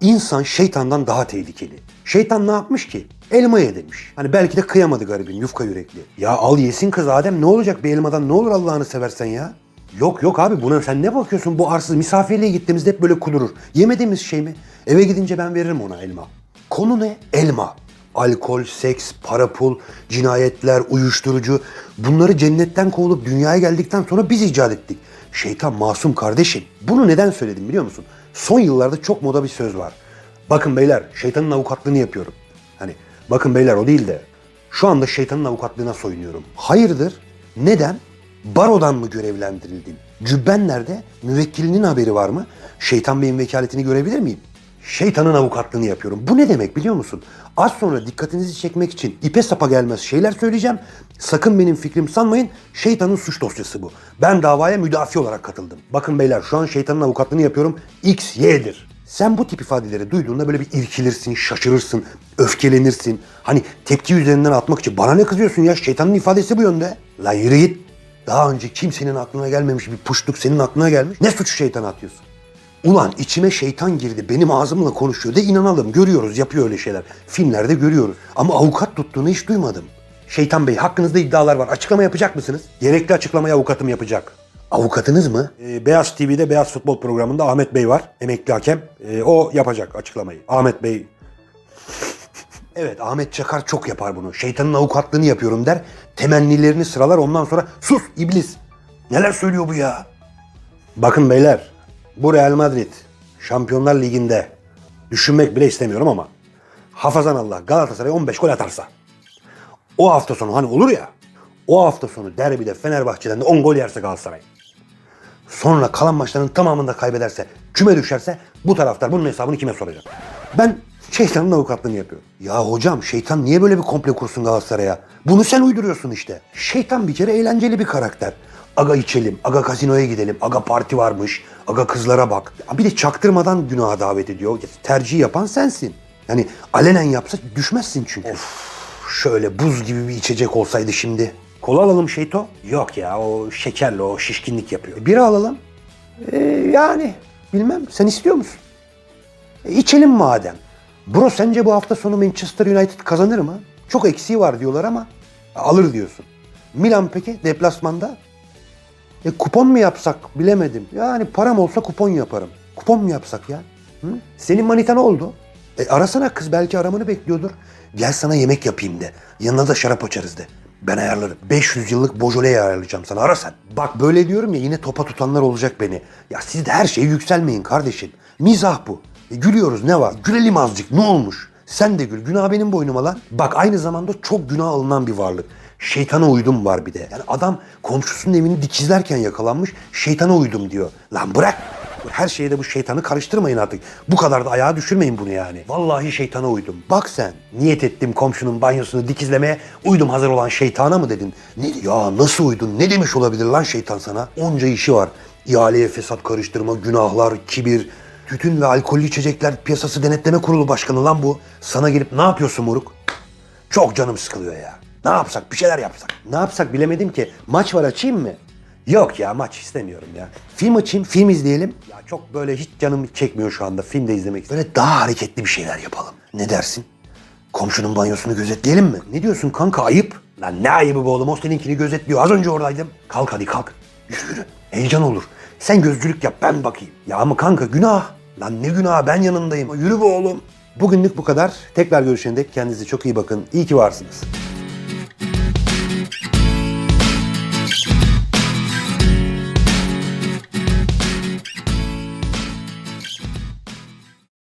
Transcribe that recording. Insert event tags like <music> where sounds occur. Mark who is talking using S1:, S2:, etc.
S1: İnsan şeytandan daha tehlikeli. Şeytan ne yapmış ki? Elma ye demiş. Hani belki de kıyamadı garibin yufka yürekli. Ya al yesin kız Adem ne olacak bir elmadan ne olur Allah'ını seversen ya. Yok yok abi buna sen ne bakıyorsun bu arsız misafirliğe gittiğimizde hep böyle kudurur. Yemediğimiz şey mi? Eve gidince ben veririm ona elma. Konu ne? Elma. Alkol, seks, para pul, cinayetler, uyuşturucu bunları cennetten kovulup dünyaya geldikten sonra biz icat ettik. Şeytan masum kardeşim. Bunu neden söyledim biliyor musun? Son yıllarda çok moda bir söz var. Bakın beyler şeytanın avukatlığını yapıyorum. Hani bakın beyler o değil de şu anda şeytanın avukatlığına soyunuyorum. Hayırdır? Neden? Barodan mı görevlendirildin? Cübben nerede? Müvekkilinin haberi var mı? Şeytan Bey'in vekaletini görebilir miyim? Şeytanın avukatlığını yapıyorum. Bu ne demek biliyor musun? Az sonra dikkatinizi çekmek için ipe sapa gelmez şeyler söyleyeceğim. Sakın benim fikrim sanmayın. Şeytanın suç dosyası bu. Ben davaya müdafi olarak katıldım. Bakın beyler şu an şeytanın avukatlığını yapıyorum. X, Y'dir. Sen bu tip ifadeleri duyduğunda böyle bir irkilirsin, şaşırırsın, öfkelenirsin. Hani tepki üzerinden atmak için bana ne kızıyorsun ya? Şeytanın ifadesi bu yönde. La yürü git. Daha önce kimsenin aklına gelmemiş bir puşluk senin aklına gelmiş. Ne suçu şeytana atıyorsun? Ulan içime şeytan girdi benim ağzımla konuşuyor de inanalım görüyoruz yapıyor öyle şeyler. Filmlerde görüyoruz ama avukat tuttuğunu hiç duymadım. Şeytan Bey hakkınızda iddialar var açıklama yapacak mısınız? Gerekli açıklamayı avukatım yapacak. Avukatınız mı? Ee, Beyaz TV'de Beyaz Futbol programında Ahmet Bey var emekli hakem. Ee, o yapacak açıklamayı. Ahmet Bey <laughs> Evet Ahmet Çakar çok yapar bunu. Şeytanın avukatlığını yapıyorum der. Temennilerini sıralar ondan sonra sus iblis. Neler söylüyor bu ya? Bakın beyler bu Real Madrid Şampiyonlar Ligi'nde düşünmek bile istemiyorum ama hafazan Allah Galatasaray 15 gol atarsa o hafta sonu hani olur ya o hafta sonu derbide Fenerbahçe'den de 10 gol yerse Galatasaray sonra kalan maçların tamamını da kaybederse küme düşerse bu taraftar bunun hesabını kime soracak? Ben şeytanın avukatlığını yapıyorum. Ya hocam şeytan niye böyle bir komple kursun Galatasaray'a? Bunu sen uyduruyorsun işte. Şeytan bir kere eğlenceli bir karakter. Aga içelim, aga kazinoya gidelim, aga parti varmış, aga kızlara bak. Bir de çaktırmadan günaha davet ediyor. Tercih yapan sensin. Yani alenen yapsa düşmezsin çünkü. Of, şöyle buz gibi bir içecek olsaydı şimdi. Kola alalım Şeyto. Yok ya o şekerli o şişkinlik yapıyor. E, Bira alalım. Ee, yani bilmem sen istiyor musun? E, içelim madem. Bro sence bu hafta sonu Manchester United kazanır mı? Çok eksiği var diyorlar ama alır diyorsun. Milan peki deplasmanda? E kupon mu yapsak bilemedim. Yani param olsa kupon yaparım. Kupon mu yapsak ya? Hı? Senin manita ne oldu? E arasana kız belki aramanı bekliyordur. Gel sana yemek yapayım de. Yanına da şarap açarız de. Ben ayarlarım. 500 yıllık Beaujolais ayarlayacağım sana. Ara sen. Bak böyle diyorum ya yine topa tutanlar olacak beni. Ya siz de her şeye yükselmeyin kardeşim. Mizah bu. E, gülüyoruz ne var? Gülelim azıcık ne olmuş? Sen de gül. Günah benim boynuma lan. Bak aynı zamanda çok günah alınan bir varlık. Şeytana uydum var bir de. Yani adam komşusunun evini dikizlerken yakalanmış. Şeytana uydum diyor. Lan bırak. Her şeyde bu şeytanı karıştırmayın artık. Bu kadar da ayağa düşürmeyin bunu yani. Vallahi şeytana uydum. Bak sen niyet ettim komşunun banyosunu dikizlemeye uydum hazır olan şeytana mı dedin? Ne, ya nasıl uydun? Ne demiş olabilir lan şeytan sana? Onca işi var. İhaleye fesat karıştırma, günahlar, kibir, tütün ve alkollü içecekler piyasası denetleme kurulu başkanı lan bu. Sana gelip ne yapıyorsun moruk? Çok canım sıkılıyor ya. Ne yapsak? Bir şeyler yapsak. Ne yapsak bilemedim ki. Maç var açayım mı? Yok ya maç istemiyorum ya. Film açayım, film izleyelim. Ya çok böyle hiç canım çekmiyor şu anda. Film de izlemek. Böyle daha hareketli bir şeyler yapalım. Ne dersin? Komşunun banyosunu gözetleyelim mi? Ne diyorsun kanka ayıp? Lan ne ayıbı be oğlum o seninkini gözetliyor. Az önce oradaydım. Kalk hadi kalk. Yürü yürü. Heyecan olur. Sen gözcülük yap ben bakayım. Ya ama kanka günah. Lan ne günah ben yanındayım. Yürü be oğlum. Bugünlük bu kadar. Tekrar görüşene dek kendinize çok iyi bakın. İyi ki varsınız.